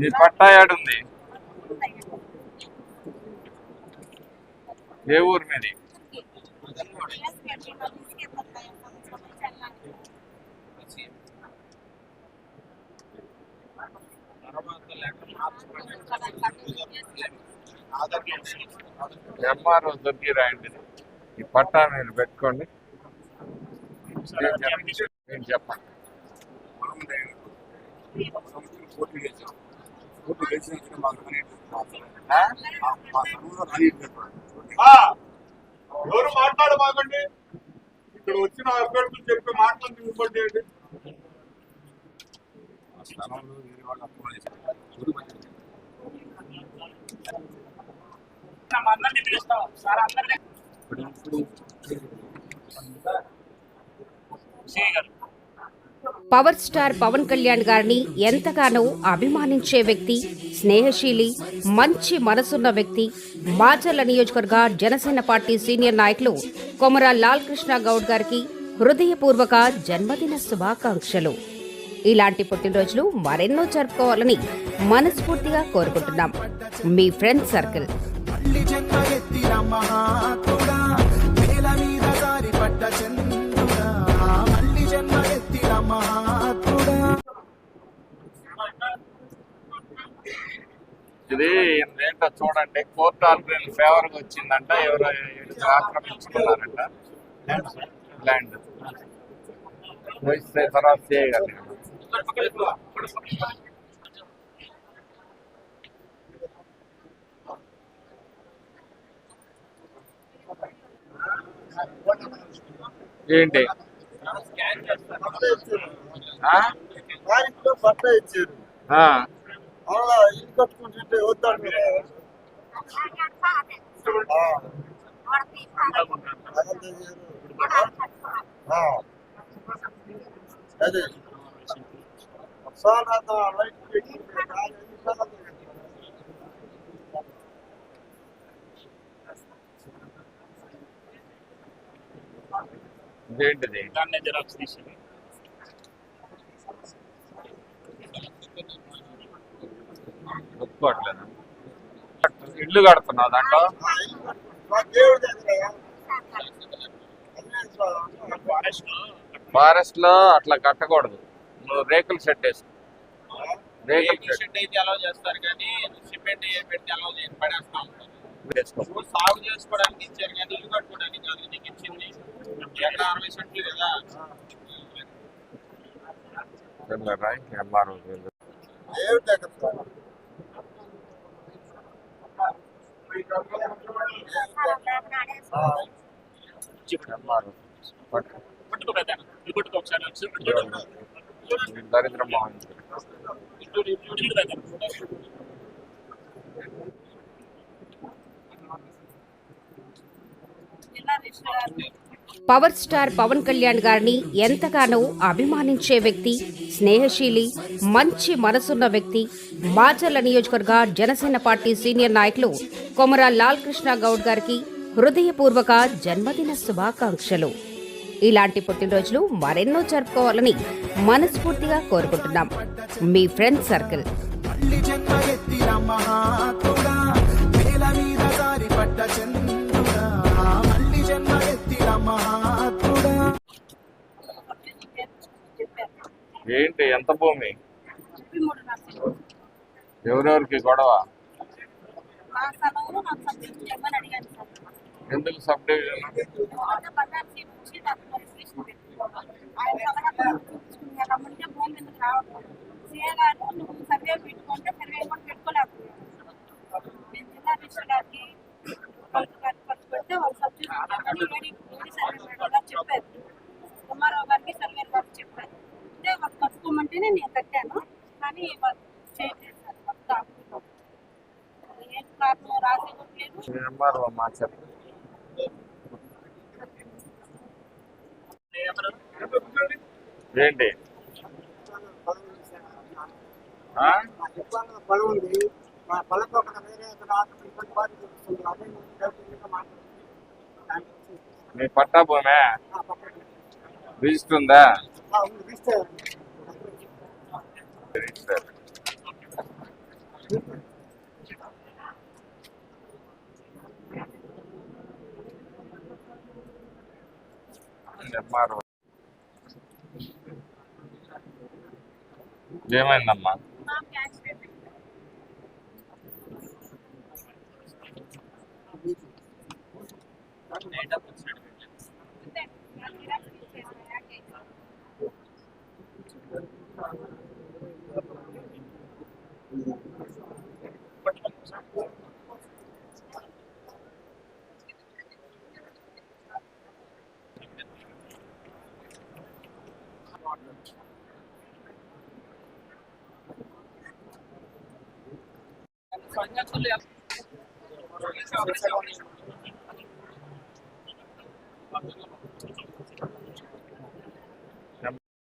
నీ పట్టా ఏడుంది ఏ ఊరు మీది. ఎంఆర్ఓ దొరికి రాయండి ఈ పట్టా మీరు పెట్టుకోండి. నేను పోటీ పోటీ మాకు ఆ? ఎవరు మాట్లాడమాకండి ఇక్కడ వచ్చిన అభ్యర్థులు చెప్పే మాటలు ఇవ్వండి అండి స్థలంలో వేరే వాళ్ళు అప్రూవ్ చేశారు ఊరు పవర్ స్టార్ పవన్ కళ్యాణ్ గారిని ఎంతగానో అభిమానించే వ్యక్తి స్నేహశీలి మంచి మనసున్న వ్యక్తి మాచర్ల నియోజకవర్గ జనసేన పార్టీ సీనియర్ నాయకులు కొమరా లాల్ కృష్ణ గౌడ్ గారికి హృదయపూర్వక జన్మదిన శుభాకాంక్షలు. ఇలాంటి పుట్టినరోజులు మరెన్నో జరుపుకోవాలని మనస్ఫూర్తిగా కోరుకుంటున్నాం. మీ ఫ్రెండ్ సర్కిల్. ఇది ఏంటో చూడండి. కోర్టు ఫేవర్గా వచ్చిందంట ఎవరో ఆక్రమించుకున్నారంట. ల్యాండ్ తర్వాత చేయగలి ఏంటి? ఇచ్చారు ఆ. అలా ఇల్లు కట్టుకుంటుంటే వద్దాడు మీరు ఆ, అదే ఆ. అదే ఒకసారి అంత లైట్ పెట్టి నాలుగు ఒప్పుకోవట్లేదు. ఇల్లు కడుతున్నావు దాంట్లో. ఫారెస్ట్లో అట్లా కట్టకూడదు. నువ్వు రేకుల షెడ్ వేసు రేకుల షెడ్. అయితే అలౌ చేస్తారు కానీ సిమెంట్ ఏ పెట్టి అలౌ చేసి పడేస్తా. ఉంటారు సాగు చేసుకోవడానికి ఇచ్చారు కానీ ఇల్లు కట్టుకోవడానికి కాదు నీకు ఇచ్చింది. ఎక్కడ అరవై సెంట్లు కదా. ఎంఆర్ఓ ఇల్లు పెద్ద జిల్లా రిజిస్టర్ గారిని పవర్ స్టార్ పవన్ కళ్యాణ్ గారిని ఎంతగానో అభిమానించే వ్యక్తి స్నేహశీలి మంచి మనసున్న వ్యక్తి మాచర్ల నియోజకవర్గ జనసేన పార్టీ సీనియర్ నాయకులు కొమరా లాల్ కృష్ణ గౌడ్ గారికి హృదయపూర్వక జన్మదిన శుభాకాంక్షలు. ఇలాంటి పుట్టినరోజులు మరెన్నో జరుపుకోవాలని మనస్ఫూర్తిగా కోరుకుంటున్నాం. మీ ఫ్రెండ్ సర్కిల్. ఏంటి? ఎంత భూమి? ఎవరెవరికి గొడవ? స్థలంలో నాకు సబ్జెక్ట్ అడిగాను ఎందుకు సబ్ డివిజన్? భూమి నువ్వు సర్వే పెట్టుకుంటే సర్వే సబ్జెక్ట్ చెప్పారు కుమారావు గారికి కట్టుకోమంటేనే నేను కట్టాను కానీ. ఏం రాసి ఏంటి ఆ? మా చెప్పాలన్న పొలం ఉంది మా పొలం ఒక వేరే అతను ఆటో ఇబ్బంది బాధ చూపిస్తుంది అదే నేను డబ్బులు మాట్లాడుతున్నాను మీ పట్టా భూమే ఆ పక్కన రిజిస్టర్ ఉందా ఆ, ఉంది, రిజిస్టర్ రిజిస్టర్ ఎంఆర్ఓ ఏమైందమ్మా మాకు সঞ্জয় চলে আসে